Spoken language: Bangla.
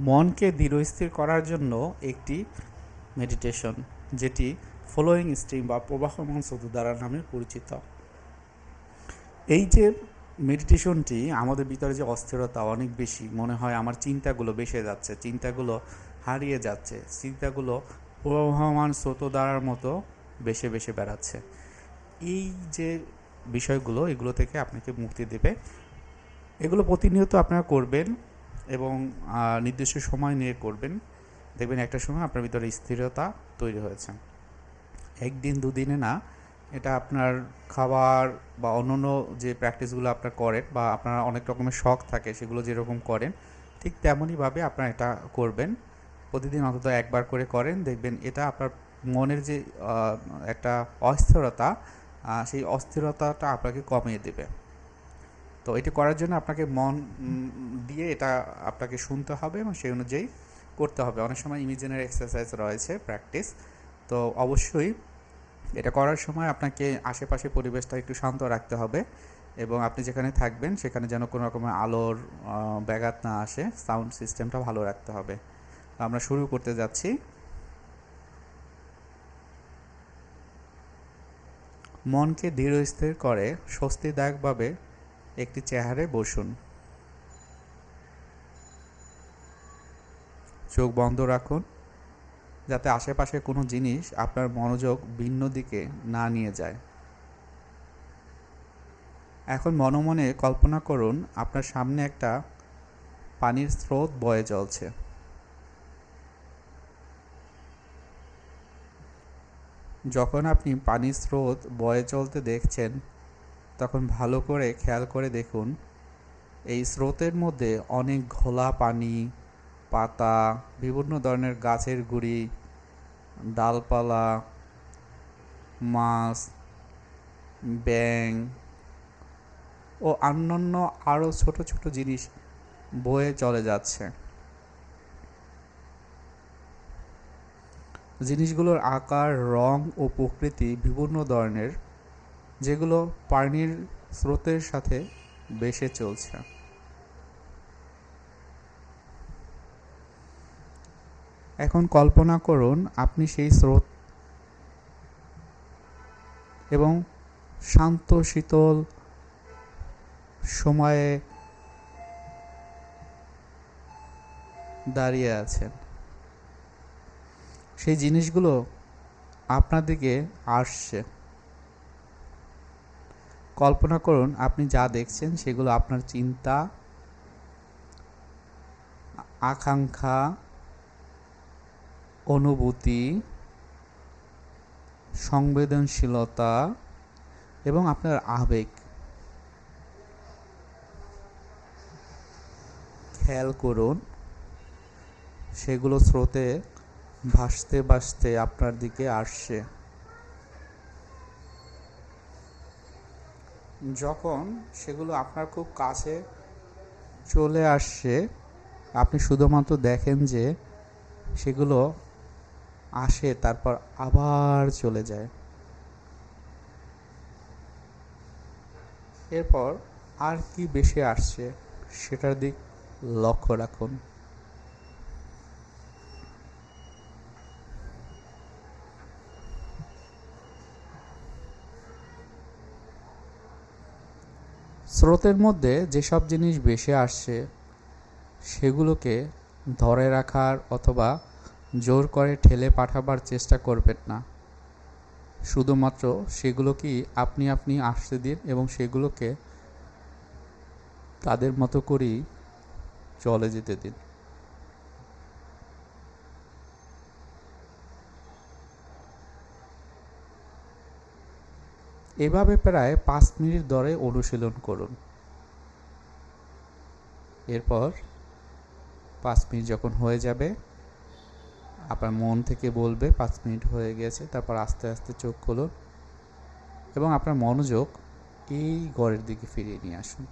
মনকে দৃঢ়স্থির করার জন্য একটি মেডিটেশন যেটি ফলোয়িং স্ট্রিম বা প্রবাহমান দ্বারা নামে পরিচিত। এই যে মেডিটেশনটি আমাদের ভিতরে যে অস্থিরতা অনেক বেশি, মনে হয় আমার চিন্তাগুলো বেসে যাচ্ছে, চিন্তাগুলো হারিয়ে যাচ্ছে, চিন্তাগুলো প্রবাহমান স্রোত দ্বারার মতো বেশে বেশে বেড়াচ্ছে। এই যে বিষয়গুলো, এগুলো থেকে আপনাকে মুক্তি দেবে। এগুলো প্রতিনিয়ত আপনারা করবেন। এবং নির্দিষ্ট সময় নিয়ে করবেন। দেখবেন একটা সময় আপনার ভিতরে স্থিরতা তৈরি হয়েছে। একদিন দুদিনে না, এটা আপনার খাবার বা অন্যান্য যে প্র্যাকটিসগুলো আপনার করেন বা আপনার অনেক রকমের শখ থাকে সেগুলো যেরকম করেন, ঠিক তেমনইভাবে আপনারা এটা করবেন। প্রতিদিন অন্তত একবার করে করেন, দেখবেন এটা আপনার মনের যে একটা অস্থিরতা সেই অস্থিরতাটা আপনাকে কমিয়ে দেবে। তো এটি করার জন্য আপনাকে মন দিয়ে এটা আপনাকে শুনতে হবে এবং সেই অনুযায়ী করতে হবে। অনেক সময় ইমিজেনের এক্সারসাইজ রয়েছে প্র্যাকটিস তো অবশ্যই এটা করার সময় আপনাকে আশেপাশে পরিবেশটা একটু শান্ত রাখতে হবে এবং আপনি যেখানে থাকবেন সেখানে যেন কোনো রকমের আলোর ব্যাঘাত না আসে সাউন্ড সিস্টেমটা ভালো রাখতে হবে। তো আমরা শুরু করতে যাচ্ছি। মনকে দৃঢ়স্থির করে, স্বস্তিদায়কভাবে একটি চেহারে বসুন। চোখ বন্ধ রাখুন, যাতে আশেপাশে কোনো জিনিস আপনার মনোযোগ ভিন্ন দিকে না নিয়ে যায়। এখন মনে মনে কল্পনা করুন, আপনার সামনে একটা পানির স্রোত বয়ে চলছে। যখন আপনি পানির স্রোত বয়ে চলতে দেখছেন তখন ভালো করে খেয়াল করে দেখুন, এই স্রোতের মধ্যে অনেক ঘোলা পানি, পাতা, বিভিন্ন ধরনের গাছের গুঁড়ি, ডালপালা, মাছ ব্যাং ও অন্যান্য আরও ছোট ছোট জিনিস বয়ে চলে যাচ্ছে। জিনিসগুলোর আকার, রং ও প্রকৃতি বিভিন্ন ধরনের যেগুলো পানির স্রোতের সাথে বেসে চলছে। এখন কল্পনা করুন, আপনি সেই স্রোত এবং শান্ত, শীতল সময়ে দাঁড়িয়ে আছেন। সেই জিনিসগুলো আপনার দিকে আসছে। কল্পনা করুন, আপনি যা দেখছেন সেগুলো আপনার চিন্তা, আকাঙ্ক্ষা, অনুভূতি, সংবেদনশীলতা এবং আপনার আবেগ। খেয়াল করুন, সেগুলো স্রোতে ভাসতে ভাসতে আপনার দিকে আসছে। যখন সেগুলো আপনার খুব কাছে চলে আসছে, আপনি শুধুমাত্র দেখেন যে সেগুলো আসে, তারপর আবার চলে যায়। এরপর আর কি বেশি আসছে সেটার দিক লক্ষ্য রাখুন। স্রোতের মধ্যে যেসব জিনিস ভেসে আসছে, সেগুলোকে ধরে রাখার অথবা জোর করে ঠেলে পাঠাবার চেষ্টা করবেন না। শুধুমাত্র সেগুলোকেই আপনি আপনি আসতে দিন এবং সেগুলোকে তাদের মতো করেই চলে যেতে দিন। এভাবে প্রায় পাঁচ মিনিট দরে অনুশীলন করুন। এরপর পাঁচ মিনিট যখন হয়ে যাবে, আপনার মন থেকে বলবে, পাঁচ মিনিট হয়ে গেছে, তারপর আস্তে আস্তে চোখ খুলুন এবং আপনার মনোযোগ এই ঘরের দিকে ফিরিয়ে নিয়ে আসুন।